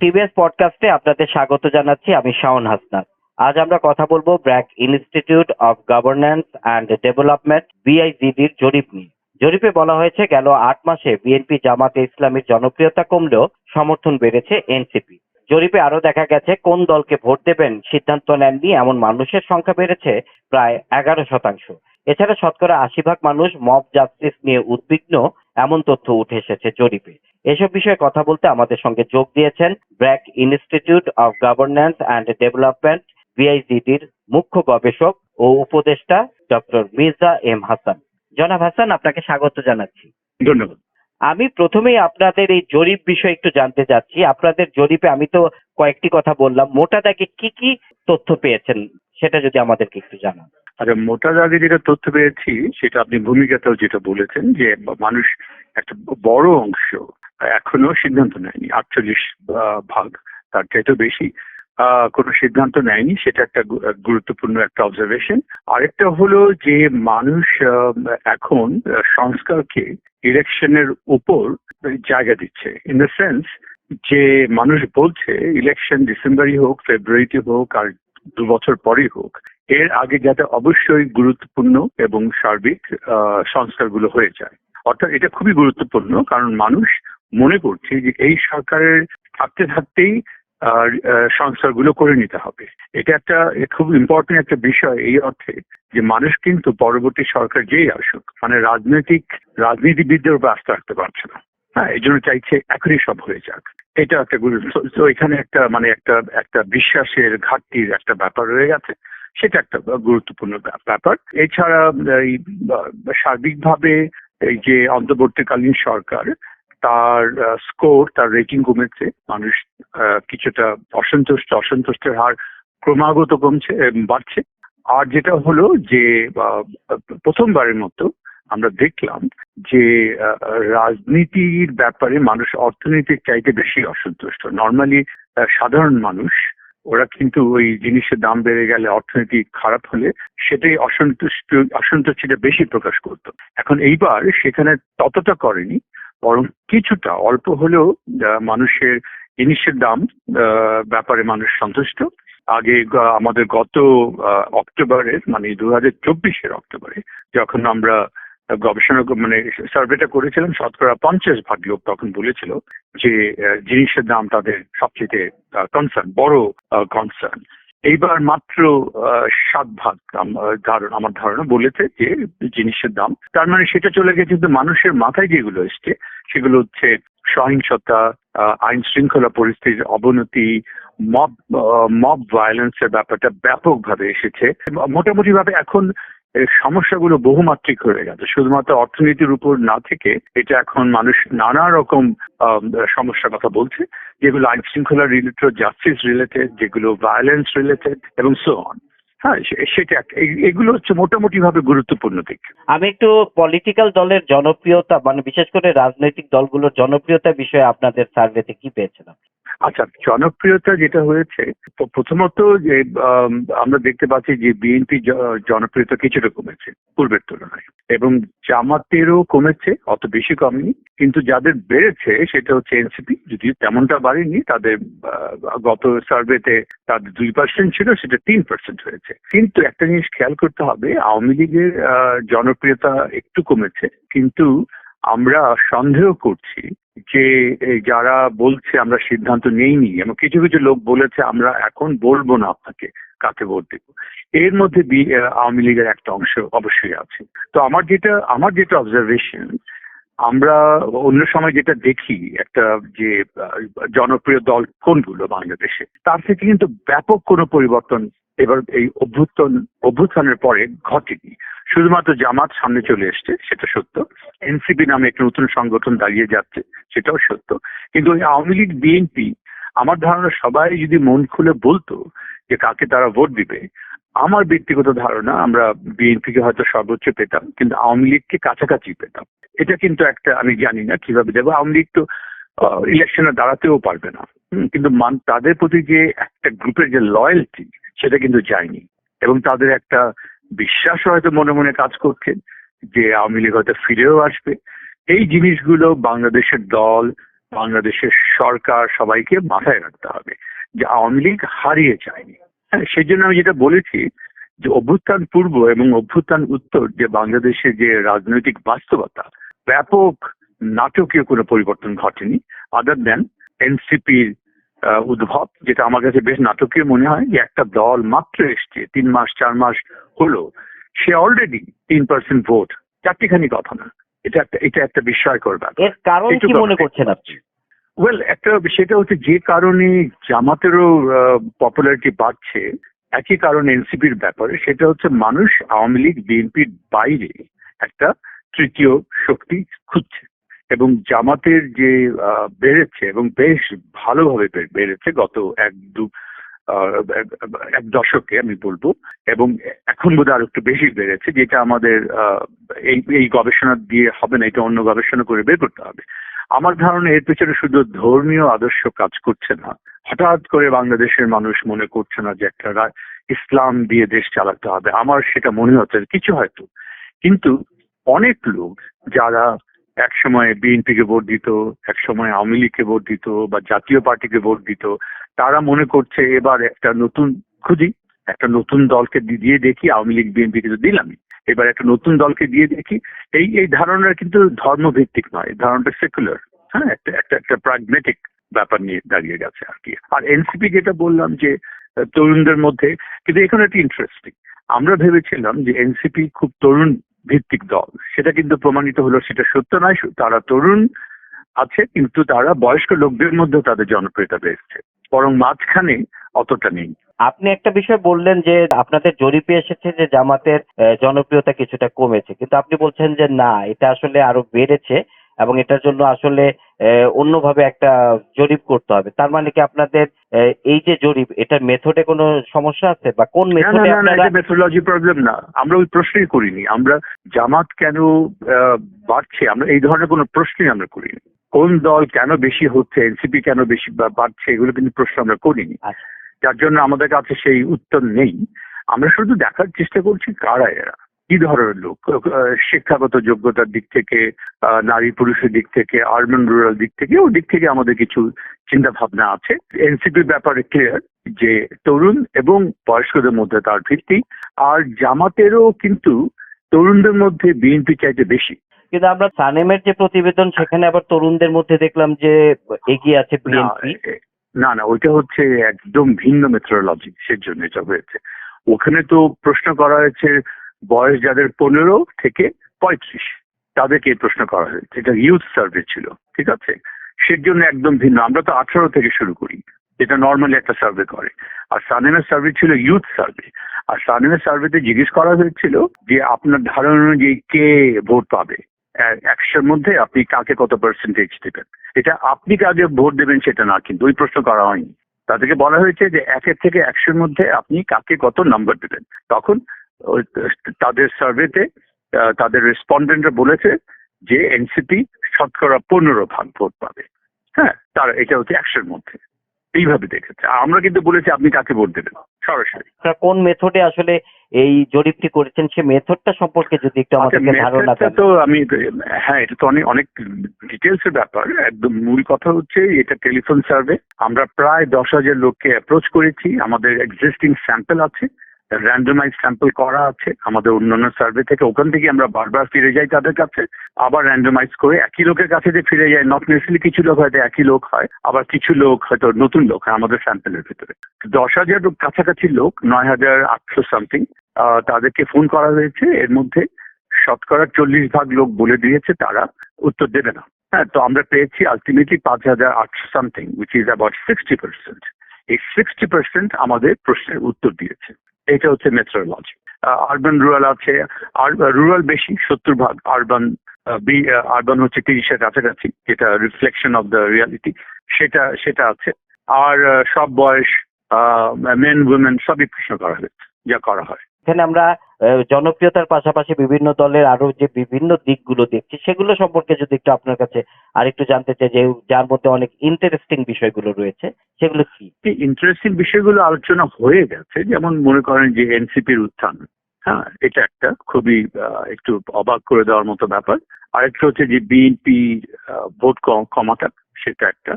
TVS পডকাস্টে আপনাদের স্বাগত জানাচ্ছি, আমি শাওন হাসনাত। আজ আমরা কথা বলব BRAC institute of governance and development, বিআইজিডির জরিপ নিয়ে। জরিপে বলা হয়েছে, গেল আট মাসে বিএনপি জামাতে ইসলামীর জনপ্রিয়তা কমলেও সমর্থন বেড়েছে এনসিপি। জরিপে আরও দেখা গেছে, কোন দলকে ভোট দেবেন, সিদ্ধান্ত নেননি এমন মানুষের সংখ্যা বেড়েছে প্রায় এগারো শতাংশ। এছাড়া শতকরা আশি ভাগ মানুষ মব জাস্টিস নিয়ে উদ্বিগ্ন এমন তথ্য উঠে এসেছে জরিপে। এসব বিষয়ে কথা বলতে আমাদের সঙ্গে যোগ দিয়েছেন BRAC institute of governance and development বিআইজিডির মুখ্য গবেষক ও উপদেষ্টা ডক্টর মির্জা এম হাসান। জনাব হাসান আপনাকে স্বাগত জানাচ্ছি। ধন্যবাদ। আমি প্রথমেই আপনাদের এই জরিপ বিষয়ে একটু জানতে চাচ্ছি। আপনাদের জরিপে আমি তো কয়েকটি কথা বললাম। মোটা দাগে কি কি তথ্য পেয়েছেন সেটা যদি আমাদেরকে একটু জানান। আচ্ছা মোটা দাগে যেটা তথ্য পেয়েছি, সেটা আপনি ভূমিকাতেও যেটা বলেছেন যে মানুষ একটা বড় অংশ এখনও সিদ্ধান্ত নেয়নি। আটচল্লিশ ভাগ, তার চাইতেও বেশি কোনো সিদ্ধান্ত নেয়নি। সেটা একটা গুরুত্বপূর্ণ একটা অবজারভেশন আরেকটা হলো যে মানুষ এখন সংস্কারকে ইলেকশনের উপর জায়গা দিচ্ছে। ইন দ্য সেন্স যে মানুষ বলছে, ইলেকশন ডিসেম্বরই হোক, ফেব্রুয়ারিতে হোক, আর দু বছর পরেই হোক এর আগে যাতে অবশ্যই গুরুত্বপূর্ণ এবং সার্বিক সংস্কারগুলো হয়ে যায়। অর্থাৎ এটা খুবই গুরুত্বপূর্ণ, কারণ মানুষ মনে করছে যে এই সরকারের থাকতে থাকতেই সংস্কারগুলো করে নিতে হবে। এটা একটা খুব ইম্পর্টেন্ট একটা বিষয় এই অর্থে যে মানুষ কিন্তু পরবর্তী সরকার যেই আসুক মানে রাজনৈতিক রাজনীতিবিদদের উপর আস্থা রাখতে পারছে না। হ্যাঁ এই জন্য চাইছে এখনই সব হয়ে যাক। এটা একটা গুরুত্ব, তো এখানে একটা মানে একটা একটা বিশ্বাসের ঘাটতির একটা ব্যাপার রয়ে গেছে। সেটা একটা গুরুত্বপূর্ণ ব্যা- ব্যাপার। এছাড়া, এই সার্বিকভাবে এই যে অন্তর্বর্তীকালীন সরকার, তার স্কোর, তার রেটিং কমেছে। মানুষ কিছুটা অসন্তুষ্ট, অসন্তুষ্টের হার ক্রমাগত কমছে বাড়ছে। আর যেটা হলো যে প্রথমবারের মতো আমরা দেখলাম যে রাজনীতির ব্যাপারে মানুষ অর্থনীতির চাইতে বেশি অসন্তুষ্ট। নর্মালি সাধারণ মানুষ ওরা কিন্তু ওই জিনিসের দাম বেড়ে গেলে অর্থনীতি খারাপ হলে সেটাই অসন্তুষ্ট, অসন্তুষ্টিটা বেশি প্রকাশ করতো। এখন এইবার সেখানে ততটা করেনি, বরং কিছুটা, অল্প হলেও মানুষের জিনিসের দাম ব্যাপারে মানুষ সন্তুষ্ট। আগে আমাদের গত অক্টোবরের মানে দু হাজার চব্বিশের অক্টোবরে, যখন আমরা গবেষণা মানে সার্ভেটা করেছিলাম শতকরা পঞ্চাশ ভাগ লোক তখন বলেছিল যে জিনিসের দাম তাদের সবচেয়ে কনসার্ন বড় কনসার্ন এইবার মাত্র সাত ভাগ আমার ধারণা বলেছে যে, জিনিসের দাম। তার মানে সেটা চলে গেছে, কিন্তু মানুষের মাথায় যেগুলো এসছে, সেগুলো হচ্ছে সহিংসতা আইন শৃঙ্খলা পরিস্থিতির অবনতি, মব মব ভায়োলেন্সের ব্যাপারটা ব্যাপকভাবে এসেছে। মোটামুটি ভাবে এখন এই সমস্যাগুলো বহুমাত্রিক হয়ে গেছে। শুধুমাত্র অর্থনীতির উপর না থেকে এটা এখন মানুষ নানা রকম সমস্যার কথা বলছে, যেগুলো আইন শৃঙ্খলা রিলেটেড জাস্টিস রিলেটেড যেগুলো ভায়োলেন্স রিলেটেড এবং সো অন হ্যাঁ সেটা এগুলো হচ্ছে মোটামুটি ভাবে গুরুত্বপূর্ণ দিক। আমি একটু পলিটিক্যাল দলের জনপ্রিয়তা মানে বিশেষ করে রাজনৈতিক দলগুলোর জনপ্রিয়তা বিষয়ে আপনাদের সার্ভেতে কি পেয়েছিলাম? আচ্ছা জনপ্রিয়তা যেটা হয়েছে প্রথমত যে আম, আমরা দেখতে পাচ্ছি যে বিএনপি জনপ্রিয়তা কিছুটা কমেছে পূর্বের তুলনায় এবং জামাতেরও কমেছে অত বেশি কমেনি। কিন্তু যাদের বেড়েছে সেটা হচ্ছে এনসিপি যদিও তেমনটা বাড়েনি তাদের গত সার্ভেতে তাদের দুই পার্সেন্ট ছিল সেটা তিন পার্সেন্ট হয়েছে। কিন্তু একটা জিনিস খেয়াল করতে হবে আওয়ামী লীগের জনপ্রিয়তা একটু কমেছে কিন্তু আমরা সন্দেহ করছি যে যারা বলছে আমরা সিদ্ধান্ত নেইনি, এবং কিছু কিছু লোক বলেছে আমরা এখন বলব না আপনাকে কাকে ভোট দেব। এর মধ্যে আওয়ামী লীগের একটা অংশ অবশ্যই আছে। তো আমার যেটা আমার যেটা অবজারভেশন আমরা অন্য সময় যেটা দেখি, একটা যে জনপ্রিয় দল কোনগুলো বাংলাদেশে? তার থেকে কিন্তু ব্যাপক কোনো পরিবর্তন এবার এই অভ্যুত্থান, অভ্যুত্থানের পরে ঘটেনি। শুধুমাত্র জামাত সামনে চলে এসছে, সেটা সত্য। এনসিপি নামে একটা নতুন সংগঠন দাঁড়িয়ে যাচ্ছে, সেটাও সত্য। কিন্তু ওই আওয়ামী লীগ, বিএনপি, আমার ধারণা সবাই যদি মন খুলে বলতো যে কাকে তারা ভোট দিবে আমার ব্যক্তিগত ধারণা, আমরা বিএনপিকে হয়তো সর্বোচ্চ পেতাম, কিন্তু আওয়ামী লীগকে কাছাকাছি পেতাম। এটা কিন্তু একটা, আমি জানি না কীভাবে দেবো, আওয়ামী লীগ তো ইলেকশনে দাঁড়াতেও পারবে না। কিন্তু মান- তাদের প্রতি যে একটা গ্রুপের যে লয়্যালটি সেটা কিন্তু যায়নি। এবং তাদের একটা বিশ্বাস হয়তো মনে মনে কাজ করছে, যে আওয়ামী লীগ হয়তো ফিরেও আসবে। এই জিনিসগুলো বাংলাদেশের দল, বাংলাদেশের সরকার সবাইকে মাথায় রাখতে হবে, যে আওয়ামী লীগ হারিয়ে যায়নি। হ্যাঁ সেই জন্য আমি যেটা বলেছি যে অভ্যুত্থান পূর্ব এবং অভ্যুত্থান উত্তর যে বাংলাদেশের যে রাজনৈতিক বাস্তবতা ব্যাপক নাটকীয় কোনো পরিবর্তন ঘটেনি আদার দেন এনসিপির উদ্ভব যেটা আমার কাছে বেশ নাটকীয় মনে হয় যে একটা দল মাত্র এসছে তিন মাস চার মাস হলো সে অলরেডি তিন পার্সেন্ট ভোট চারটিখানি কথা না। এটা একটা এটা একটা বিস্ময়কর ব্যাপার। এর কারণ কি মনে করছেন আপনি? ওয়েল একটা সেটা হচ্ছে যে কারণে জামাতেরও পপুলারিটি বাড়ছে, একই কারণ এনসিপির ব্যাপারে, সেটা হচ্ছে মানুষ আওয়ামী লীগ, বিএনপির বাইরে একটা তৃতীয় শক্তি খুঁজছে এবং জামাতের যে বেড়েছে এবং বেশ ভালোভাবে বেড়েছে গত এক দু এক- দশকে আমি বলব এবং এখন বোধহয় আরও একটু বেশি বেড়েছে, যেটা আমাদের এই গবেষণা দিয়ে হবে না, এটা অন্য গবেষণা করে বের করতে হবে। আমার ধারণা এর পেছনে শুধু ধর্মীয় আদর্শ কাজ করছে না। হঠাৎ করে বাংলাদেশের মানুষ মনে করছে না যে একটা ইসলাম দিয়ে দেশ চালাতে হবে। আমার সেটা মনে হচ্ছে কিছু হয়তো। কিন্তু অনেক লোক যারা এক সময় বিএনপিকে ভোট দিত এক সময় আওয়ামী লীগকে ভোট দিত বা জাতীয় পার্টিকে ভোট দিত, তারা মনে করছে এবার একটা নতুন, খুঁজি, একটা নতুন দলকে দিয়ে দেখি আওয়ামী লীগ বিএনপি তো দিলামই। এবার একটা নতুন দলকে দিয়ে দেখি, এই এই ধারণা কিন্তু ধর্মভিত্তিক নয় ধারণাটা সেকুলার হ্যাঁ একটা একটা একটা প্রাগমেটিক ব্যাপার নিয়ে দাঁড়িয়ে গেছে আর কি। আর এনসিপি যেটা বললাম যে তরুণদের মধ্যে, কিন্তু এখানে একটা ইন্টারেস্টিং আমরা ভেবেছিলাম যে এনসিপি খুব তরুণ ভিত্তিক দল, সেটা কিন্তু প্রমাণিত হলো, সেটা সত্য নয়, তারা তরুণ আছে, কিন্তু তারা বয়স্ক লোকদের মধ্যেও তাদের জনপ্রিয়তা বেড়েছে, বরং মাঝখানে অতটা নেই। আপনি একটা বিষয় বললেন যে আপনাদের জরিপে এসেছে যে জামাতের জনপ্রিয়তা কিছুটা কমেছে। কিন্তু আপনি বলছেন যে না এটা আসলে আরও বেড়েছে এবং এটার জন্য আসলে অন্যভাবে একটা জরিপ করতে হবে। তার মানে কি আপনাদের এই যে জরিপ এটার মেথডে কোনো সমস্যা আছে? বা কোন মেথডে আপনারা মেথোলজি প্রবলেম না। আমরা ওই প্রশ্নই করিনি। আমরা জামাত কেন আহ, বাড়ছে? আমরা এই ধরনের কোনো প্রশ্নই আমরা করিনি। কোন দল কেন বেশি হচ্ছে? এনসিপি কেন বেশি বাড়ছে? এগুলো কিন্তু প্রশ্ন আমরা করিনি। আচ্ছা। যার জন্য আমাদের কাছে সেই উত্তর নেই। আমরা শুধু দেখার চেষ্টা করছি কারা এরা কি ধরনের লোক শিক্ষাগত যোগ্যতার দিক থেকে নারী পুরুষের দিক থেকে আরবান রুরাল দিক থেকে ওর দিক থেকে আমাদের কিছু চিন্তা ভাবনা আছে। এনসিপির ব্যাপারে ক্লিয়ার যে তরুণ এবং বয়স্কদের মধ্যে তার ভিত্তি আর জামাতেরও কিন্তু তরুণদের মধ্যে বিএনপি চাইতে বেশি। কিন্তু আমরা সানেমের যে প্রতিবেদন সেখানে আবার তরুণদের মধ্যে দেখলাম যে এগিয়ে আছে বিএনপি। না না, ওইটা হচ্ছে একদম ভিন্ন মেথোলজি সেজন্য এটা হয়েছে। ওখানে তো প্রশ্ন করা হয়েছে বয়স যাদের পনেরো থেকে পঁয়ত্রিশ, তাদেরকে প্রশ্ন করা হয়েছে। এটা ইউথ সার্ভে ছিল, ঠিক আছে? সেজন্য একদম ভিন্ন। আমরা তো আঠারো থেকে শুরু করি, যেটা নর্মালি একটা সার্ভে করে। আর সানেমের সার্ভে ছিল ইউথ সার্ভে আর সানেমের সার্ভেতে জিজ্ঞেস করা হয়েছিল যে আপনার ধারণা অনুযায়ী কে ভোট পাবে? একশোর মধ্যে আপনি কাকে কত পার্সেন্টেজ দেবেন? এটা আপনি কাকে ভোট দেবেন সেটা না, কিন্তু ওই প্রশ্ন করা হয়নি। তাদেরকে বলা হয়েছে যে একের থেকে একশোর মধ্যে আপনি কাকে কত নাম্বার দেবেন। তখন তাদের সার্ভেতে তাদের রেসপন্ডেন্টরা বলেছে যে এনসিপি শতকরা পনেরো ভাগ ভোট পাবে। হ্যাঁ তার, এটা হচ্ছে একশোর মধ্যে। এইভাবে দেখেছে। আমরা কিন্তু বলেছি আপনি কাকে ভোট দেবেন? সরাসরি। কোন মেথডে আসলে এই জরিপটি করেছেন? সে মেথডটা সম্পর্কে যদি একটু আচ্ছা, আমাদেরকে ধারণা method দেন। তো আমি হ্যাঁ এটা তো অনেক অনেক ডিটেলস এর ব্যাপার। একদম মূল কথা হচ্ছে এটা টেলিফোন সার্ভে আমরা প্রায় দশ হাজার লোককে অ্যাপ্রোচ করেছি। আমাদের এক্সিস্টিং স্যাম্পল আছে। র্যান্ডমাইজ স্যাম্পল করা আছে আমাদের অন্যান্য সার্ভে থেকে। ওখান থেকে আমরা বারবার ফিরে যাই তাদের কাছে, আবার র্যান্ডমাইজ করে একই লোকের কাছে যে ফিরে যায় নট নেসেসলি কিছু লোক হয়তো একই লোক হয়, আবার কিছু লোক হয়তো নতুন লোক হয় আমাদের স্যাম্পলের ভিতরে। দশ হাজার কাছাকাছি লোক, নয় হাজার আটশো সামথিং তাদেরকে ফোন করা হয়েছে। এর মধ্যে শতকরা চল্লিশ ভাগ লোক বলে দিয়েছে, তারা উত্তর দেবে না। হ্যাঁ তো আমরা পেয়েছি আলটিমেটলি পাঁচ হাজার আটশো something which is about sixty percent এই সিক্সটি পার্সেন্ট আমাদের প্রশ্নের উত্তর দিয়েছে। এটা হচ্ছে মেথোলজি আরবান রুরাল আছে। রুরাল বেশি, সত্তর ভাগ আরবান আরবান হচ্ছে তিরিশের কাছাকাছি, যেটা রিফ্লেকশন অফ দ্য রিয়ালিটি সেটা সেটা আছে। আর সব বয়স মেন উইমেন সবই প্রশ্ন করা হয়েছে, যা করা হয়। এখানে আমরা জনপ্রিয়তার পাশাপাশি বিভিন্ন দলের আরও যে বিভিন্ন দিকগুলো দেখছি, সেগুলো সম্পর্কে যদি একটু আপনার কাছে আরেকটু জানতে চাই যে যার মধ্যে অনেক ইন্টারেস্টিং বিষয়গুলো রয়েছে, সেগুলো কি? ইন্টারেস্টিং বিষয়গুলো আলোচনা হয়ে গেছে, যেমন মনে করেন যে এনসিপির উত্থান হ্যাঁ এটা একটা খুবই একটু অবাক করে দেওয়ার মতো ব্যাপার। আরেকটা হচ্ছে যে বিএনপি ভোট কম- কমাটা, সেটা একটা।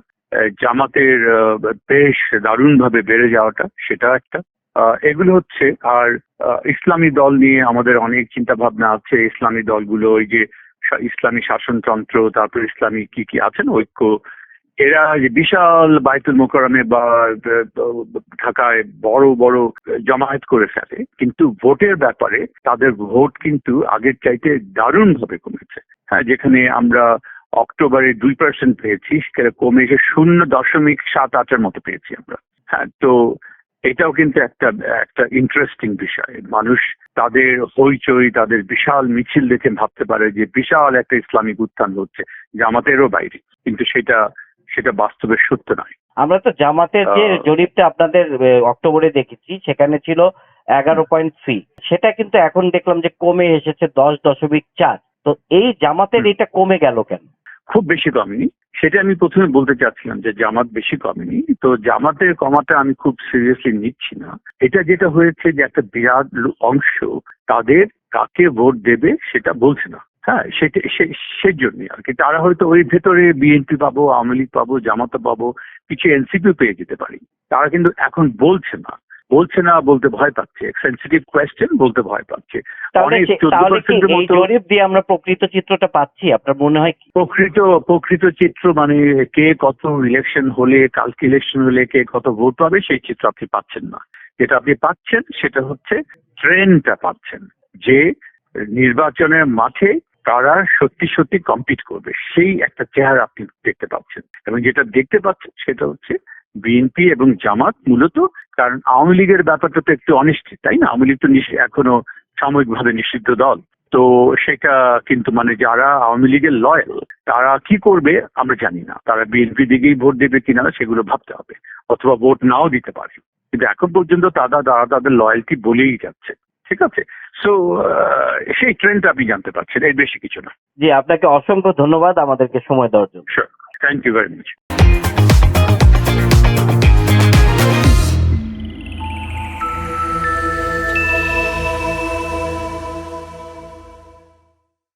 জামাতের বেশ দারুণভাবে বেড়ে যাওয়াটা, সেটা একটা। এগুলো হচ্ছে, আর ইসলামী দল নিয়ে আমাদের অনেক চিন্তা ভাবনা আছে। ইসলামী দলগুলো, ওই যে ইসলামী শাসনতন্ত্র, তারপর ইসলামী কি কি আছেন, ঐক্য। এরা যে বিশাল বাইতুল মোকারমে বা ঢাকায় বড় বড় জমায়েত করে ফেলে, কিন্তু ভোটের ব্যাপারে তাদের ভোট কিন্তু আগের চাইতে দারুণ ভাবে কমেছে। হ্যাঁ যেখানে আমরা অক্টোবরে দুই পার্সেন্ট পেয়েছি কমে এসে শূন্য দশমিক সাত আটের মতো পেয়েছি আমরা। হ্যাঁ তো এটাও কিন্তু একটা একটা ইন্টারেস্টিং বিষয়। মানুষ তাদের হইচই তাদের বিশাল মিছিল দেখে ভাবতে পারে যে বিশাল একটা ইসলামিক উত্থান হচ্ছে জামাতেরও বাইরে। কিন্তু সেটা সেটা বাস্তবে সত্য নয়। আমরা তো জামাতের যে জরিপটা আপনাদের অক্টোবরে দেখেছি সেখানে ছিল এগারো পয়েন্ট থ্রি সেটা কিন্তু এখন দেখলাম যে কমে এসেছে দশ দশমিক চার। তো এই জামাতের এটা কমে গেল কেন? খুব বেশি কমেনি। সেটা আমি প্রথমে বলতে চাচ্ছিলাম যে জামাত বেশি কমেনি। তো জামাতের কমাটা আমি খুব সিরিয়াসলি নিচ্ছি না। এটা যেটা হয়েছে যে একটা বিরাট অংশ তাদের কাকে ভোট দেবে সেটা বলছে না। হ্যাঁ সেটা সে- সেজন্যই আর কি। তারা হয়তো ওই ভেতরে বিএনপি পাবো, আওয়ামী লীগ পাবো জামাতা পাবো, কিছু এনসিপি পেয়ে যেতে পারি। তারা কিন্তু এখন বলছে না। বলছে না বলতে ভয় পাচ্ছে। সেন্সিটিভ কোয়েশ্চেন বলতে ভয় পাচ্ছে। তাহলে অনেক সে- 14% তাহলে কি এর এই মতো- জরিপ দিয়ে আমরা প্রকৃত চিত্রটা পাচ্ছি? আপনার মনে হয় প্রকৃত প্রকৃত চিত্র মানে কে কত ইলেকশন হলে কালকে ইলেকশন হলে কে কত ভোট পাবে সেই চিত্র আপনি পাচ্ছেন না। যেটা আপনি পাচ্ছেন সেটা হচ্ছে ট্রেনটা পাচ্ছেন। যে নির্বাচনের মাঠে কারা সত্যি সত্যি কম্পিট করবে সেই একটা চেহারা আপনি দেখতে পাচ্ছেন। এবং যেটা দেখতে পাচ্ছেন সেটা হচ্ছে বিএনপি এবং জামাত মূলত কারণ আওয়ামী লীগের ব্যাপারটা তো একটু অনিশ্চিত তাই না? আওয়ামী লীগ তো এখনও সাময়িকভাবে নিষিদ্ধ দল। তো সেটা কিন্তু মানে যারা আওয়ামী লীগের লয়াল তারা কি করবে আমরা জানি না। তারা বিএনপি দিকেই ভোট দেবে কিনা সেগুলো ভাবতে হবে অথবা ভোট নাও দিতে পারে। কিন্তু এখন পর্যন্ত তারা তারা তাদের লয়্যালটি বলেই যাচ্ছে ঠিক আছে? সো সেই ট্রেন্ডটা আপনি জানতে পারছেন এর বেশি কিছু না। জি আপনাকে অসংখ্য ধন্যবাদ আমাদেরকে সময় দেওয়ার জন্য। Thank you very much you